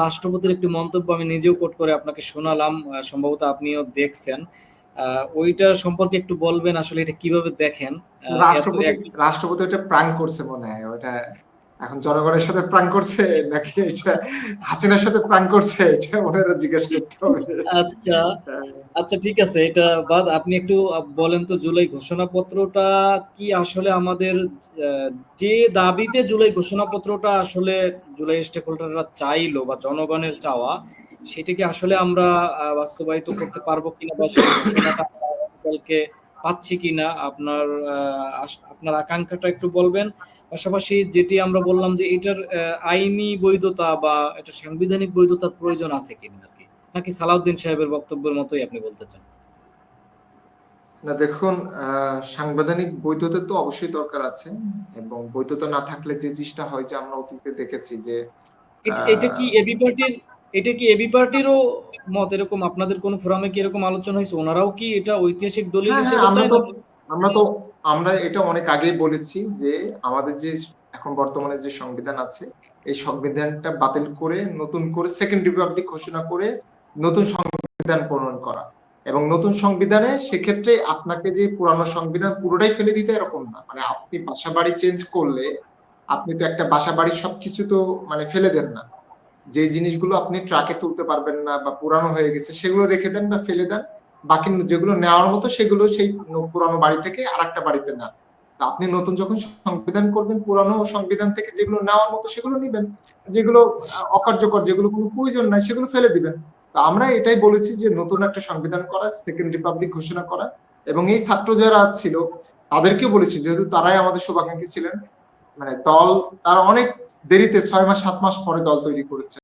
রাষ্ট্রপতির একটি মন্তব্য আমি নিজেও কোট করে আপনাকে শোনালাম সম্ভবত আপনিও দেখছেন। ওইটা সম্পর্কে একটু বলবেন আসলে এটা কীভাবে দেখেন? রাষ্ট্রপতি এটা রাষ্ট্রপতি প্রাণ করছে মনে হয় ওটা এখন জনগণের সাথে প্রাণ করছে নাকি এটা হাসিনার সাথে প্রাণ করছে এটা ওনারা জিজ্ঞেস করতে হবে। আচ্ছা। আচ্ছা ঠিক আছে, এটা বাদ। আপনি একটু বলেন তো জুলাই ঘোষণাপত্রটা কি আসলে আমাদের যে দাবিতে জুলাই ঘোষণাপত্রটা আসলে জুলাই স্টেক হোল্ডাররা চাইলো বা জনগণের চাওয়া, সেটা কি আসলে আমরা বাস্তবায়িত করতে পারব কিনা বা সেই ঘোষণাটা পাচ্ছি কিনা, আপনার আপনার আকাঙ্ক্ষাটা একটু বলবেন। পাশাপাশি যেটি আমরা বললাম যে এটার আইনি বৈধতা বা এটা সাংবিধানিক বৈধতার প্রয়োজন আছে কিনা আর কি। নাকি সালাউদ্দিন সাহেবের বক্তব্যের মতোই আপনি বলতে চান? না দেখুন সাংবিধানিক বৈধতা তো অবশ্যই দরকার আছে এবং বৈধতা না থাকলে যে জিনিসটা হয় যে আমরা অতীতে দেখেছি যে এটা- কি এবি পার্টির এটা কি এবি পার্টিরও মত এরকম? আপনাদের কোন ফোরামে কি এরকম আলোচনা হয়েছে? ওনারাও কি এটা ঐতিহাসিক দলিল হ্যাঁ, হিসেবে হ্যাঁ, আমরা তো আমরা তো আমরা এটা অনেক আগেই বলেছি যে আমাদের যে এখন বর্তমানে যে সংবিধান আছে এই সংবিধানটা বাতিল করে নতুন করে সেকেন্ড রিপাবলিক ঘোষণা করে নতুন সংবিধান প্রণয়ন করা। এবং নতুন সংবিধানে সেক্ষেত্রে আপনাকে যে পুরানো সংবিধান পুরোটাই ফেলে দিতে এরকম না। মানে আপনি বাসা বাড়ি চেঞ্জ করলে আপনি তো একটা বাসা বাড়ির সবকিছু তো মানে ফেলে দেন না। যে জিনিসগুলো আপনি ট্রাকে তুলতে পারবেন না বা পুরানো হয়ে গেছে সেগুলো রেখে দেন বা ফেলে দেন। বাকি যেগুলো নেওয়ার মতো সেগুলো সেই পুরানো বাড়ি থেকে আর একটা বাড়িতে নেন। তা আপনি নতুন যখন সংবিধান করবেন, পুরানো সংবিধান থেকে যেগুলো নেওয়ার মতো সেগুলো নিবেন। যেগুলো অকার্যকর, যেগুলো কোনো প্রয়োজন নাই সেগুলো ফেলে দিবেন। তো আমরা এটাই বলেছি যে নতুন একটা সংবিধান করা সেকেন্ড রিপাবলিক ঘোষণা করা এবং এই ছাত্র যারা ছিল তাদেরকে বলেছি, যেহেতু তারাই আমাদের শুভাকাঙ্ক্ষী ছিলেন মানে দল, তারা অনেক দেরিতে ছয় মাস, সাত মাস পরে দল তৈরি করেছে।